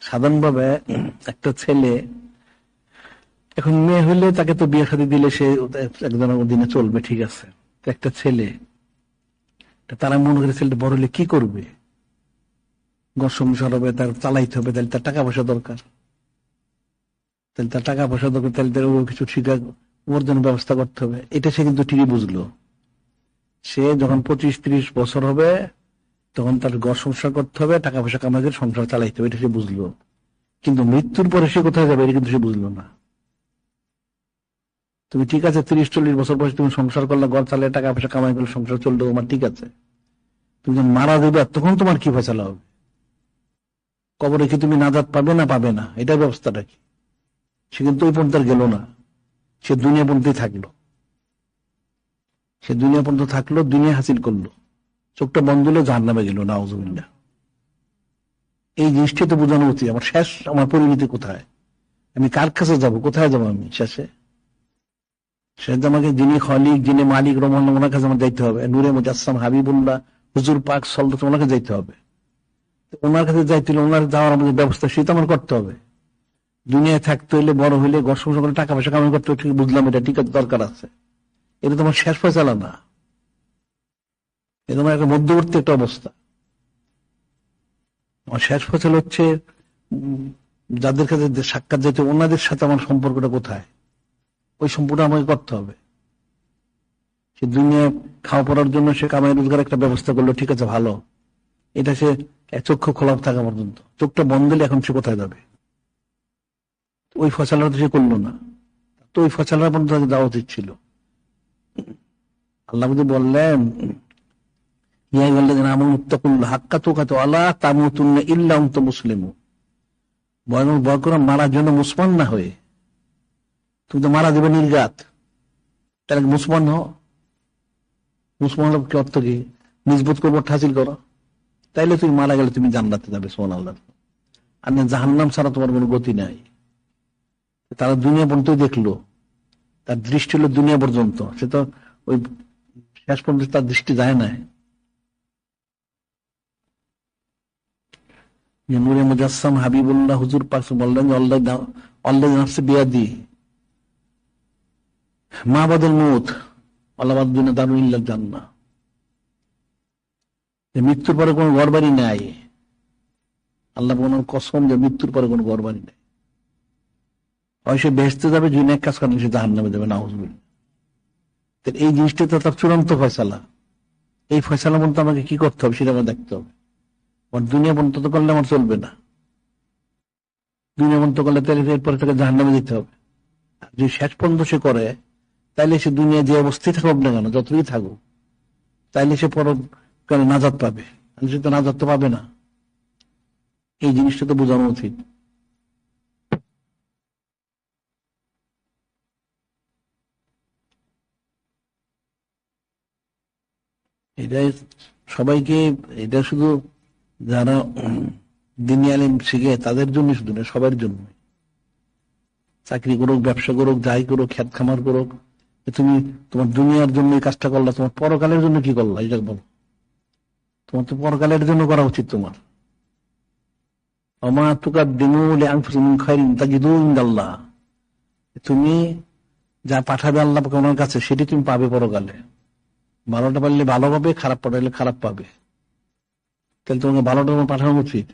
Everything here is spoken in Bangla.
সাধারণভাবে একটা ছেলে এখন মেয়ে হইলে তাকে তো বিয়ে শাদী দিলে সে একজনের অধীনে চলবে, ঠিক আছে। একটা ছেলে তারা মনে করে ছেলেটা বড় হলে কি করবে? ঘর সংসার হবে, তার চালাইতে হবে, তাহলে তার টাকা পয়সা দরকার। তাহলে তার টাকা পয়সা দরকার, তাহলে তার ওর কিছু শিক্ষা উপার্জনের ব্যবস্থা করতে হবে। এটা সে কিন্তু ঠিকই বুঝলো। সে যখন পঁচিশ ত্রিশ বছর হবে তখন তার ঘর সংসার করতে হবে, টাকা পয়সা কামাই করে সংসার চালাইতে হবে, এটা সে বুঝলো। কিন্তু মৃত্যুর পরে সে কোথায় যাবে, এটা কিন্তু সে বুঝলো না। তুমি ঠিক আছে তিরিশ চল্লিশ বছর বয়সে তুমি সংসার করলে, ঘর চালিয়ে টাকা পয়সা কামাই করলে সংসার চললে তোমার ঠিক আছে। তুমি যখন মারা দেবে তখন তোমার কি ফেসলা হবে? কবরে কি তুমি নাজাদ পাবে না পাবে না? এটা ব্যবস্থাটা কি? সে কিন্তু ওই পর্যন্ত গেল না। সে দুনিয়া পর্যন্তই থাকল। সে দুনিয়া পর্যন্ত থাকল, দুনিয়া হাসিল করল। চোখটা বন্ধ হলো জাহার নামে গেল নাউজুবিল্লা এই জিনিসটি তো বোঝানো উচিত। আমার শেষ আমার পরিণতি কোথায়? আমি কার কাছে যাব? কোথায় যাব আমি শেষে? শেষ আমাকে যিনি খলিক যিনি মালিক রহমান ওনার কাছে আমার যাইতে হবে। নূরে মুজাসম হাবিবুল্লাহ হুজুর পাক সল্লত ওনার কাছে যাইতে হবে। ওনার কাছে যাইতে হলে ওনার যাওয়ার আমাদের ব্যবস্থা সেটা আমার করতে হবে। দুনিয়ায় থাকতে হলে বড় হইলে ঘর করে টাকা পয়সা কামাই করতে হবে, বুঝলাম এটা আছে দরকার আছে। এটা তোমার শেষ ফয়সালা না। তোমার একটা মধ্যবর্তী একটা অবস্থা। আমার শেষ ফসল হচ্ছে যাদের কাছে সাক্ষাৎ যেতে ওনাদের সাথে আমার সম্পর্কটা কোথায়? ওই সম্পর্কটা আমাকে করতে হবে। সে দুনিয়ায় খাওয়া পড়ার জন্য সে কামাই রোজগার একটা ব্যবস্থা করল, ঠিক আছে, ভালো। এটা সে চক্ষু খোলা থাকা পর্যন্ত। চোখটা বন্ধ হলে এখন সে কোথায় যাবে? ওই ফসলটা তো সে করল না। তো ওই ফসলটা পর্যন্ত তাকে দেওয়া উচিত ছিল। আল্লাহ বললেন মারার জন্য মুসলমান না হয়ে। তুমি তো মারা দেবে নির্গাত তাহলে মুসলমান হও। মুসলমান হলে কি অর্থ কি? নিজবোধ করব হাসিল করো। তাইলে তুমি মারা গেলে তুমি জান্নাতে যাবে সোমান আল্লাহ আর জাহান্নাম ছাড়া তোমার কোনো গতি নাই। তারা দুনিয়া পর্যন্ত দেখল। তার দৃষ্টি হলো দুনিয়া পর্যন্ত। সে তো ওই শেষ পর্যন্ত তার দৃষ্টি যায় না যে নূরে মুজাসসাম হাবিবুল্লাহ হুজুর পাক বললেন যে আল্লাহ আল্লাহ নাফসে বিয়াদি মা বাদল মুত, আল্লাহ দিনে দারুণ ইল্লাহ জান্না যে মৃত্যুর পরে কোনো ঘর নাই। আল্লাহ ওনার কসম যে মৃত্যুর পরে কোনো ঘর নাই। হয় সে বেহেস্তে যাবে, যদি এক কাজ করেন, সে জাহান নামে যাবে নাউজবিল এই জিনিসটা তো তার চূড়ান্ত ফয়সালা। এই ফয়সালা বলতে আমাকে কি করতে হবে সেটা আমার দেখতে হবে। আমার দুনিয়া বন্ধ তো করলে আমার চলবে না। দুনিয়া বন্ধ করলে তাহলে এরপরে তাকে জাহান নামে যেতে হবে। যদি শেষ পর্যন্ত সে করে, তাইলে সে দুনিয়া যে অবস্থায় থাকুক না কেন, যতই থাকুক, তাইলে সে পর কেন নাজাদ পাবে? সে তো নাজাদ তো পাবে না। এই জিনিসটা তো বোঝানো উচিত। এটাই সবাইকে, এটা শুধু যারা দিনী আলিম শিখে, তাদের জন্য শুধু না, সবার জন্য চাকরি করুক, ব্যবসা করুক, যাই করুক, খ্যাত খামার করুক তুমি তোমার দুনিয়ার জন্য কাজটা করলা, তোমার পরকালের জন্য কি করলা এটা বলো। তোমার তো পরকালের জন্য করা উচিত তোমার। অমা তুকার দিনুল আল্লাহ তুমি যা পাঠাবে আল্লাহ কাছে, সেটি তুমি পাবে পরকালে। ভালোটা পারলে ভালো পাবে, খারাপ পাঠালে খারাপ পাবে। তাহলে তোমাকে ভালোটা পাঠানো উচিত।